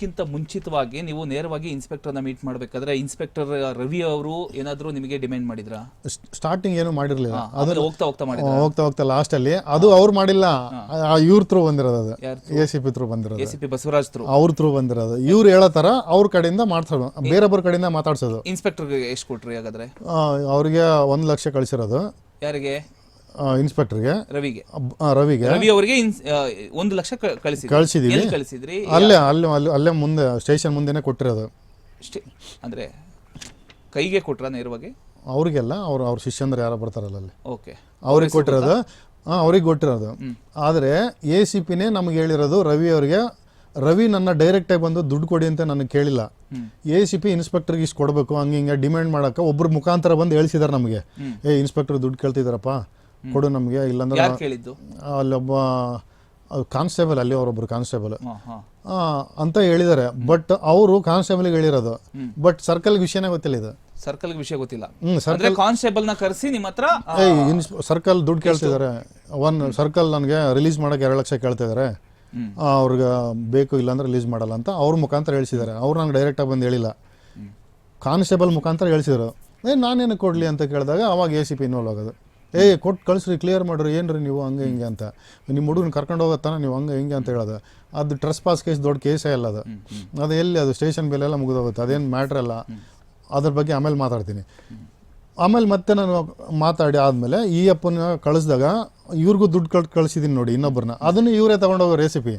ಕ್ಕಿಂತ ಮುಂಚಿತವಾಗಿ ನೀವು ನೇರವಾಗಿ ಇನ್ಸ್ಪೆಕ್ಟರ್ನ ಮೀಟ್ ಮಾಡಬೇಕಾದ್ರೆ ಇನ್ಸ್ಪೆಕ್ಟರ್ ರವಿ ಅವರು ಏನಾದರೂ ನಿಮಗೆ ಡಿಮ್ಯಾಂಡ್ ಮಾಡಿದ್ರ? ಸ್ಟಾರ್ಟಿಂಗ್ ಏನು ಮಾಡಿರಲಿಲ್ಲ. ಅದು ಹೋಗ್ತಾ ಹೋಗ್ತಾ ಮಾಡಿದ್ರು? ಹೋಗ್ತಾ ಹೋಗ್ತಾ ಲಾಸ್ಟ್ ಅಲ್ಲಿ. ಅದು ಅವ್ರು ಮಾಡಿಲ್ಲ. ಇವ್ರ ಥ್ರೂ ಬಂದಿರೋದು ಅದು. ಎ ಸಿ ಪಿ ಥ್ರೂ ಬಂದಿರೋದು. A C P Basavaraj through ಅವ್ರ ಥ್ರೂ ಬಂದಿರೋದು. ಇವ್ರು ಹೇಳೋ ಥರ ಅವ್ರ ಕಡೆಯಿಂದ ಮಾಡ್ಸೋದು. ಬೇರೊಬ್ಬರ ಕಡೆಯಿಂದ ಮಾತಾಡ್ಸೋದು. ಇನ್ಸ್ಪೆಕ್ಟರ್ಗೆ ಎಷ್ಟು ಕೊಟ್ರಿ ಹಾಗಾದ್ರೆ? ಆ, ಅವ್ರಿಗೆ ಒಂದು ಲಕ್ಷ ಕಳಿಸಿರೋದು. ಯಾರಿಗೆ? ಇನ್ಸ್ಪೆಕ್ಟರ್ಗೆ ರವಿಗೆ. ರವಿಗೆ. ರವಿ ಅವರಿಗೆ ಒಂದು ಲಕ್ಷ ಕಳಿಸಿ ಕಳಿಸಿದ್ರಿ ಕಳ್ಸಿದೀವಿ. ಕಳಿಸಿದ್ರಿ? ಅಲ್ಲೇ ಅಲ್ಲೇ ಅಲ್ಲೇ ಅಲ್ಲೇ ಮುಂದೆ ಸ್ಟೇಷನ್ ಮುಂದೆನೇ ಕೊಟ್ಟಿರೋದು. ಅಂದ್ರೆ ಕೈಗೆ ಕೊಟ್ರ ನೇರವಾಗಿ ಅವ್ರಿಗೆಲ್ಲ ಅವ್ರು ಅವ್ರ ಶಿಷ್ಯಂದ್ರೆ ಯಾರು ಬರ್ತಾರಲ್ಲ ಅಲ್ಲಿ. ಓಕೆ. ಅವ್ರಿಗೆ ಕೊಟ್ಟಿರೋದು. ಹಾಂ ಅವ್ರಿಗೆ ಕೊಟ್ಟಿರೋದು. ಆದರೆ ಎ ಸಿ ಪಿನೇ ನಮ್ಗೆ ಹೇಳಿರೋದು ರವಿ ಅವರಿಗೆ ರವಿ ನನ್ನ ಡೈರೆಕ್ಟಾಗಿ ಬಂದು ದುಡ್ಡು ಕೊಡಿ ಅಂತ ನನಗೆ ಕೇಳಿಲ್ಲ. ಎ ಸಿ ಪಿ ಇನ್ಸ್ಪೆಕ್ಟರ್ಗೆ ಇಷ್ಟು ಕೊಡಬೇಕು ಹಂಗೆ ಹಿಂಗೆ ಡಿಮ್ಯಾಂಡ್ ಮಾಡೋಕೆ ಒಬ್ರು ಮುಖಾಂತರ ಬಂದು ಹೇಳ್ಸಿದಾರೆ ನಮಗೆ. ಏ ಇನ್ಸ್ಪೆಕ್ಟರ್ ದುಡ್ಡು ಕೇಳ್ತಿದಾರಪ್ಪ. ಕೊಡು ನಮಗೆ ಇಲ್ಲಾಂದ್ರೆ ಅಲ್ಲೊಬ್ಬ ಕಾನ್ಸ್ಟೇಬಲ್ ಅಲ್ಲಿ ಅವರೊಬ್ರು ಕಾನ್ಸ್ಟೇಬಲ್ ಅಂತ ಹೇಳಿದ್ದಾರೆ ಬಟ್ ಅವರು ಕಾನ್ಸ್ಟೇಬಲ್ಗೆ ಹೇಳಿರೋದು. ಬಟ್ ಸರ್ಕಲ್ ವಿಷಯನೇ ಗೊತ್ತಿಲ್ಲ ಇದು. ಸರ್ಕಲ್ ವಿಷಯ ಗೊತ್ತಿಲ್ಲ. ಹ್ಮ್ ಸರ್ ಅಂದ್ರೆ ಕಾನ್ಸ್ಟೇಬಲ್ನ ಕರೆಸಿ ನಿಮ್ಮ ಹತ್ರ ಸರ್ಕಲ್ ದುಡ್ಡು ಕೇಳ್ತಿದ್ದಾರೆ ಒನ್ ಸರ್ಕಲ್ ನನಗೆ ರಿಲೀಸ್ ಮಾಡಕ್ಕೆ ಎರಡು ಲಕ್ಷ ಕೇಳ್ತಿದ್ದಾರೆ. ಅವ್ರಿಗೆ ಬೇಕು ಇಲ್ಲಾಂದ್ರೆ ರಿಲೀಸ್ ಮಾಡಲ್ಲ ಅಂತ ಅವ್ರ ಮುಖಾಂತರ ಹೇಳಿಸಿದ್ದಾರೆ ಅವ್ರು ನಂಗೆ ಡೈರೆಕ್ಟಾಗಿ ಬಂದು ಹೇಳಿಲ್ಲ. ಕಾನ್ಸ್ಟೇಬಲ್ ಮುಖಾಂತರ ಹೇಳಿಸಿದ್ರು. ಏ ನಾನೇನು ಕೊಡಲಿ ಅಂತ ಕೇಳಿದಾಗ ಅವಾಗ ಎ ಸಿ ಪಿ ಇನ್ವಾಲ್ವ್ ಆಗೋದು. ಏ ಕೊಟ್ಟು ಕಳಿಸ್ರಿ ಕ್ಲಿಯರ್ ಮಾಡ್ರಿ ಏನ್ರಿ ನೀವು ಹಂಗೆ ಹಿಂಗೆ ಅಂತ. ನಿಮ್ಮ ಹುಡುಗನ ಕರ್ಕೊಂಡು ಹೋಗತ್ತಾನ ನೀವು ಹಂಗೆ ಹಿಂಗೆ ಅಂತ ಹೇಳೋದು. ಅದು ಟ್ರೆಸ್ ಪಾಸ್ ಕೇಸ್ ದೊಡ್ಡ ಕೇಸೇ ಅಲ್ಲ ಅದು. ಅದು ಎಲ್ಲಿ ಅದು ಸ್ಟೇಷನ್ ಮೇಲೆ ಎಲ್ಲ ಮುಗಿದೋಗುತ್ತೆ ಅದೇನು ಮ್ಯಾಟ್ರ್ ಅಲ್ಲ ಅದ್ರ ಬಗ್ಗೆ ಆಮೇಲೆ ಮಾತಾಡ್ತೀನಿ. ಆಮೇಲೆ ಮತ್ತೆ ನಾನು ಮಾತಾಡಿ ಆದಮೇಲೆ ಈ ಅಪ್ಪನ ಕಳಿಸಿದಾಗ ಇವ್ರಿಗೂ ದುಡ್ಡು ಕಳ್ ಕಳಿಸಿದ್ದೀನಿ ನೋಡಿ ಇನ್ನೊಬ್ಬರನ್ನ ಅದನ್ನು ಇವರೇ ತಗೊಂಡೋಗೋ ರೆಸಿಪಿ